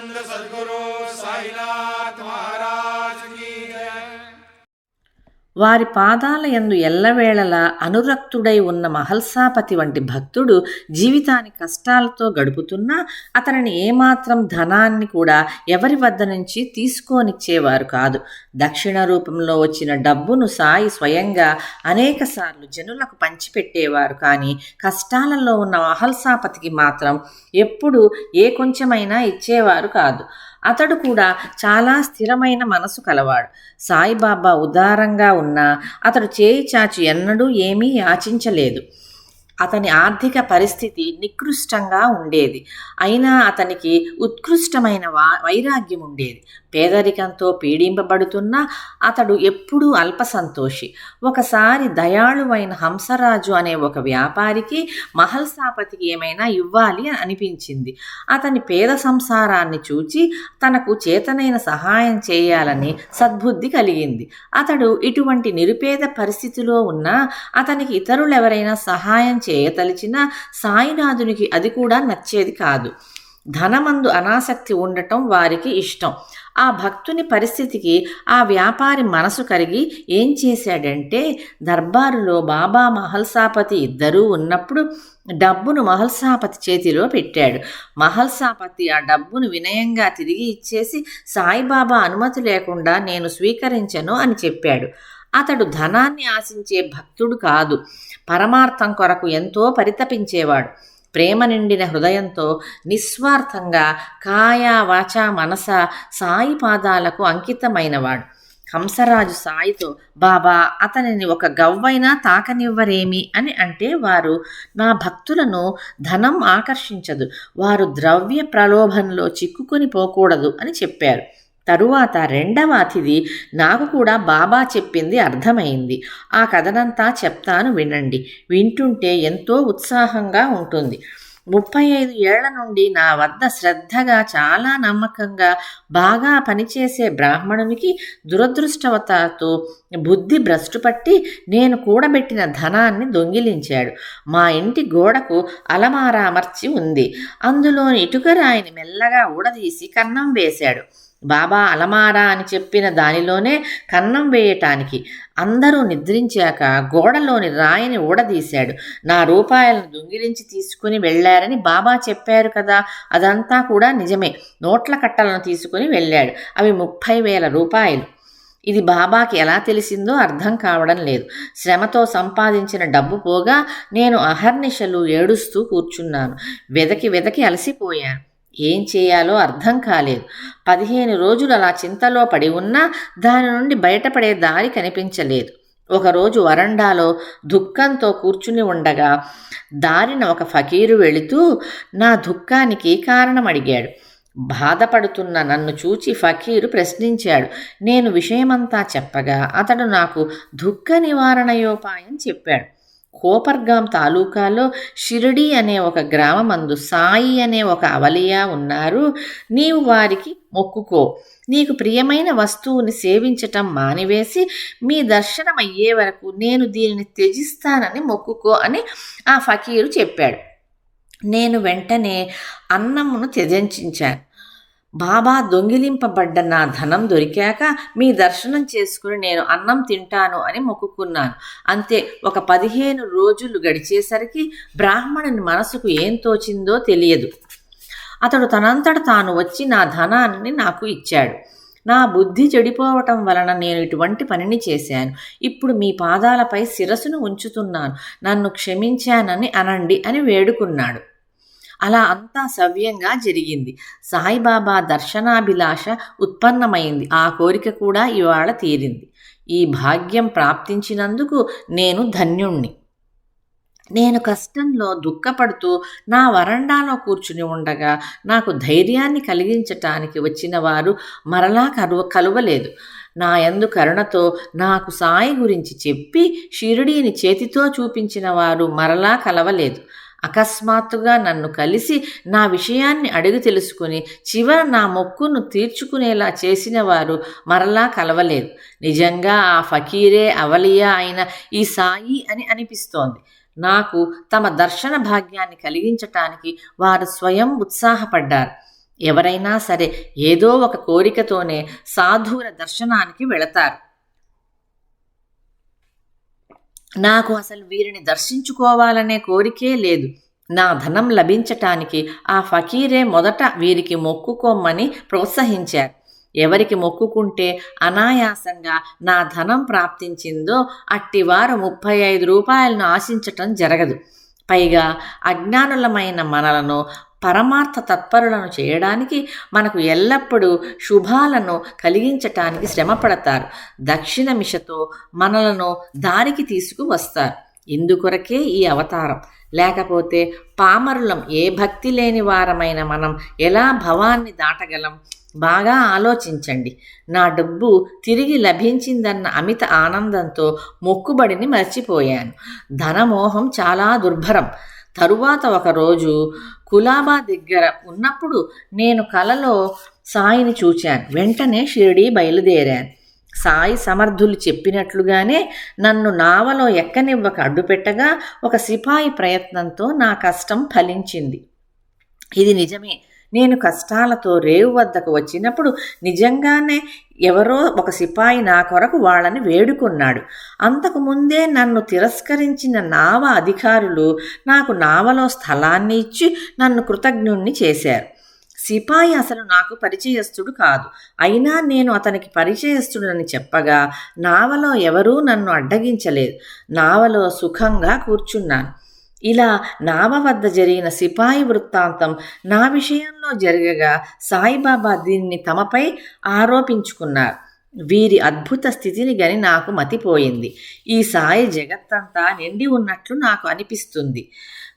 सच्चिदानंद सदगुरु साईनाथ వారి పాదాల యందు ఎల్లవేళలా అనురక్తుడై ఉన్న మహల్సాపతి వంటి భక్తుడు జీవితాన్ని కష్టాలతో గడుపుతున్నా అతనిని ఏమాత్రం ధనాన్ని కూడా ఎవరి వద్ద నుంచి తీసుకోనిచ్చేవారు కాదు. దక్షిణ రూపంలో వచ్చిన డబ్బును సాయి స్వయంగా అనేకసార్లు జనులకు పంచిపెట్టేవారు కానీ కష్టాలలో ఉన్న మహల్సాపతికి మాత్రం ఎప్పుడు ఏ కొంచెమైనా ఇచ్చేవారు కాదు. అతడు కూడా చాలా స్థిరమైన మనసు కలవాడు. సాయిబాబా ఉదారంగా ఉన్నా అతడు చేయి చాచి ఎన్నడూ ఏమీ యాచించలేదు. అతని ఆర్థిక పరిస్థితి నికృష్టంగా ఉండేది. అయినా అతనికి ఉత్కృష్టమైన వా వైరాగ్యం ఉండేది. పేదరికంతో పీడింపబడుతున్నా అతడు ఎప్పుడూ అల్పసంతోషి. ఒకసారి దయాళువైన హంసరాజు అనే ఒక వ్యాపారికి మహల్సాపతికి ఏమైనా ఇవ్వాలి అని అనిపించింది. అతని పేద సంసారాన్ని చూచి తనకు చేతనైన సహాయం చేయాలని సద్బుద్ధి కలిగింది. అతడు ఇటువంటి నిరుపేద పరిస్థితిలో ఉన్నా అతనికి ఇతరులెవరైనా సహాయం చేయతలిచినా సాయినాథునికి అది కూడా నచ్చేది కాదు. ధనమందు అనాసక్తి ఉండటం వారికి ఇష్టం. ఆ భక్తుని పరిస్థితికి ఆ వ్యాపారి మనసు కరిగి ఏం చేశాడంటే దర్బారులో బాబా మహల్సాపతి ఇద్దరూ ఉన్నప్పుడు డబ్బును మహల్సాపతి చేతిలో పెట్టాడు. మహల్సాపతి ఆ డబ్బును వినయంగా తిరిగి ఇచ్చేసి సాయిబాబా అనుమతి లేకుండా నేను స్వీకరించను అని చెప్పాడు. అతడు ధనాన్ని ఆశించే భక్తుడు కాదు. పరమార్థం కొరకు ఎంతో పరితపించేవాడు. ప్రేమ నిండిన హృదయంతో నిస్వార్థంగా కాయ వాచ మనస సాయి పాదాలకు అంకితమైనవాడు. హంసరాజు సాయితో బాబా అతనిని ఒక గవ్వైనా తాకనివ్వరేమి? అని అంటే వారు నా భక్తులను ధనం ఆకర్షించదు. వారు ద్రవ్య ప్రలోభంలో చిక్కుకొని పోకూడదు అని చెప్పారు. తరువాత రెండవ అతిథి నాకు కూడా బాబా చెప్పింది అర్థమైంది. ఆ కథనంతా చెప్తాను వినండి. వింటుంటే ఎంతో ఉత్సాహంగా ఉంటుంది. ముప్పై ఐదు ఏళ్ళ నుండి నా వద్ద శ్రద్ధగా చాలా నమ్మకంగా బాగా పనిచేసే బ్రాహ్మణునికి దురదృష్టవతాతో బుద్ధి భ్రష్టుపట్టి నేను కూడబెట్టిన ధనాన్ని దొంగిలించాడు. మా ఇంటి గోడకు అలమారామర్చి ఉంది. అందులోని ఇటుకరాయిని మెల్లగా ఊడదీసి కన్నం వేశాడు. బాబా అలమారా అని చెప్పిన దానిలోనే కన్నం వేయటానికి అందరూ నిద్రించాక గోడలోని రాయిని ఊడదీశాడు. నా రూపాయలను దొంగిలించి తీసుకుని వెళ్ళారని బాబా చెప్పారు కదా. అదంతా కూడా నిజమే. నోట్ల కట్టలను తీసుకుని వెళ్ళాడు. అవి ముప్పై వేల రూపాయలు. ఇది బాబాకి ఎలా తెలిసిందో అర్థం కావడం లేదు. శ్రమతో సంపాదించిన డబ్బు పోగా నేను అహర్నిశలు ఏడుస్తూ కూర్చున్నాను. వెదకి వెదకి అలసిపోయాను. ఏం చేయాలో అర్థం కాలేదు. పదిహేను రోజులు అలా చింతలో పడి ఉన్నా దాని నుండి బయటపడే దారి కనిపించలేదు. ఒకరోజు వరండాలో దుఃఖంతో కూర్చుని ఉండగా దారిన ఒక ఫకీరు వెళుతూ నా దుఃఖానికి కారణం అడిగాడు. బాధపడుతున్న నన్ను చూచి ఫకీరు ప్రశ్నించాడు. నేను విషయమంతా చెప్పగా అతడు నాకు దుఃఖ నివారణయోపాయం చెప్పాడు. కోపర్గాం తాలూకాలో షిరిడి అనే ఒక గ్రామమందు సాయి అనే ఒక అవలియా ఉన్నారు. నీవు వారికి మొక్కుకో. నీకు ప్రియమైన వస్తువుని సేవించటం మానివేసి మీ దర్శనం అయ్యే వరకు నేను దీనిని త్యజిస్తానని మొక్కుకో అని ఆ ఫకీరు చెప్పాడు. నేను వెంటనే అన్నమును త్యజించాను. బాబా దొంగిలింపబడ్డ నా ధనం దొరికాక మీ దర్శనం చేసుకుని నేను అన్నం తింటాను అని మొక్కుకున్నాను. అంతే ఒక పదిహేను రోజులు గడిచేసరికి బ్రాహ్మణుని మనసుకు ఏం తోచిందో తెలియదు. అతడు తనంతట తాను వచ్చి నా ధనాన్ని నాకు ఇచ్చాడు. నా బుద్ధి చెడిపోవటం వలన నేను ఇటువంటి పనిని చేశాను. ఇప్పుడు మీ పాదాలపై శిరస్సును ఉంచుతున్నాను. నన్ను క్షమించానని అనండి అని వేడుకున్నాడు. అలా అంతా సవ్యంగా జరిగింది. సాయిబాబా దర్శనాభిలాష ఉత్పన్నమైంది. ఆ కోరిక కూడా ఇవాళ తీరింది. ఈ భాగ్యం ప్రాప్తించినందుకు నేను ధన్యుణ్ణి. నేను కష్టంలో దుఃఖపడుతూ నా వరండాలో కూర్చుని ఉండగా నాకు ధైర్యాన్ని కలిగించటానికి వచ్చిన వారు మరలా కరువ కలువలేదు. నా యందు కరుణతో నాకు సాయి గురించి చెప్పి షిరిడీని చేతితో చూపించిన వారు మరలా కలవలేదు. అకస్మాత్తుగా నన్ను కలిసి నా విషయాన్ని అడిగి తెలుసుకుని చివర నా మొక్కును తీర్చుకునేలా చేసిన వారు మరలా కలవలేదు నిజంగా ఆ ఫకీరే అవలియా అయిన ఈ సాయి అని అనిపిస్తోంది. నాకు తమ దర్శన భాగ్యాన్ని కలిగించటానికి వారు స్వయం ఉత్సాహపడ్డారు. ఎవరైనా సరే ఏదో ఒక కోరికతోనే సాధువుల దర్శనానికి వెళతారు. నాకు అసలు వీరిని దర్శించుకోవాలనే కోరికే లేదు. నా ధనం లభించటానికి ఆ ఫకీరే మొదట వీరికి మొక్కుకోమని ప్రోత్సహించారు. ఎవరికి మొక్కుకుంటే అనాయాసంగా నా ధనం ప్రాప్తించిందో అట్టివారు ముప్పై ఐదు రూపాయలను ఆశించటం జరగదు. పైగా అజ్ఞానులమైన మనలను పరమార్థ తత్పరులను చేయడానికి మనకు ఎల్లప్పుడూ శుభాలను కలిగించటానికి శ్రమపడతారు. దక్షిణ మిషతో మనలను దారికి తీసుకువస్తారు. ఇందుకొరకే ఈ అవతారం. లేకపోతే పామరులం ఏ భక్తి లేని వారమైన మనం ఎలా భవాన్ని దాటగలం? బాగా ఆలోచించండి. నా డబ్బు తిరిగి లభించిందన్న అమిత ఆనందంతో మొక్కుబడిని మర్చిపోయాను. ధనమోహం చాలా దుర్భరం. తరువాత ఒకరోజు కులాబా దగ్గర ఉన్నప్పుడు నేను కలలో సాయిని చూచాను. వెంటనే షిరిడి బయలుదేరాను. సాయి సమర్థులు చెప్పినట్లుగానే నన్ను నావలో ఎక్కనివ్వక అడ్డుపెట్టగా ఒక సిపాయి ప్రయత్నంతో నా కష్టం ఫలించింది. ఇది నిజమే. నేను కష్టాలతో రేవు వద్దకు వచ్చినప్పుడు నిజంగానే ఎవరో ఒక సిపాయి నా కొరకు వాళ్ళని వేడుకున్నాడు. అంతకు ముందే నన్ను తిరస్కరించిన నావ అధికారులు నాకు నావలో స్థలాన్ని ఇచ్చి నన్ను కృతజ్ఞుణ్ణి చేశారు. సిపాయి అసలు నాకు పరిచయస్తుడు కాదు. అయినా నేను అతనికి పరిచయస్తుడని చెప్పగా నావలో ఎవరూ నన్ను అడ్డగించలేదు. నావలో సుఖంగా కూర్చున్నాను. ఇలా నావ వద్ద జరిగిన సిపాయి వృత్తాంతం నా విషయంలో జరగగా సాయిబాబా దీన్ని తమపై ఆరోపించుకున్నారు. వీరి అద్భుత స్థితిని గని నాకు మతిపోయింది. ఈ సాయి జగత్తంతా నిండి ఉన్నట్లు నాకు అనిపిస్తుంది.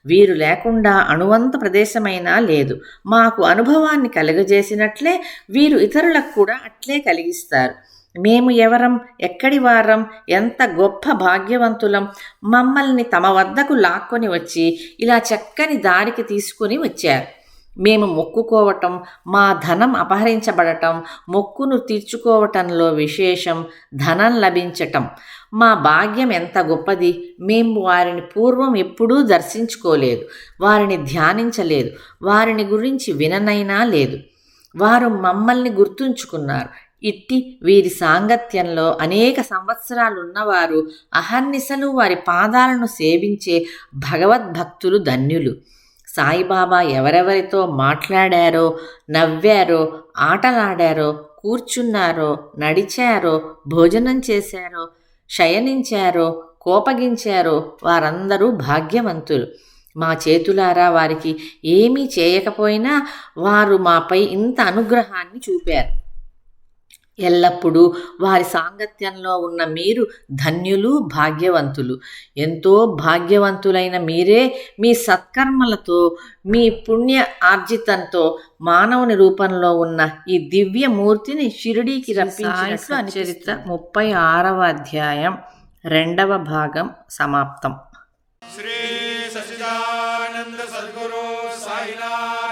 వీరు లేకుండా అణువంత ప్రదేశమైనా లేదు. మాకు అనుభవాన్ని కలుగజేసినట్లే వీరు ఇతరులకు కూడా అట్లే కలిగిస్తారు. మేము ఎవరం? ఎక్కడి వారం? ఎంత గొప్ప భాగ్యవంతులం? మమ్మల్ని తమ వద్దకు లాక్కొని వచ్చి ఇలా చక్కని దారికి తీసుకుని వచ్చారు. మేము మొక్కుకోవటం మా ధనం అపహరించబడటం మొక్కును తీర్చుకోవటంలో విశేషం ధనం లభించటం. మా భాగ్యం ఎంత గొప్పది? మేము వారిని పూర్వం ఎప్పుడూ దర్శించుకోలేదు. వారిని ధ్యానించలేదు. వారిని గురించి విననైనా లేదు. వారు మమ్మల్ని గుర్తుంచుకున్నారు. ఇట్టి వీరి సాంగత్యంలో అనేక సంవత్సరాలు ఉన్నవారు అహర్నిశలు వారి పాదాలను సేవించే భగవద్భక్తులు ధన్యులు. సాయిబాబా ఎవరెవరితో మాట్లాడారో నవ్వారో ఆటలాడారో కూర్చున్నారో నడిచారో భోజనం చేశారో శయనించారో కోపగించారో వారందరూ భాగ్యవంతులు. మా చేతులారా వారికి ఏమీ చేయకపోయినా వారు మాపై ఇంత అనుగ్రహాన్ని చూపారు. ఎల్లప్పుడూ వారి సాంగత్యంలో ఉన్న మీరు ధన్యులు భాగ్యవంతులు. ఎంతో భాగ్యవంతులైన మీరే మీ సత్కర్మలతో మీ పుణ్య ఆర్జితంతో మానవుని రూపంలో ఉన్న ఈ దివ్య మూర్తిని షిరిడీకి రప్పించినట్లు చరిత్ర ముప్పై ఆరవ అధ్యాయం రెండవ భాగం సమాప్తం. శ్రీ సచిదానంద సద్గురు సాయినాథ్.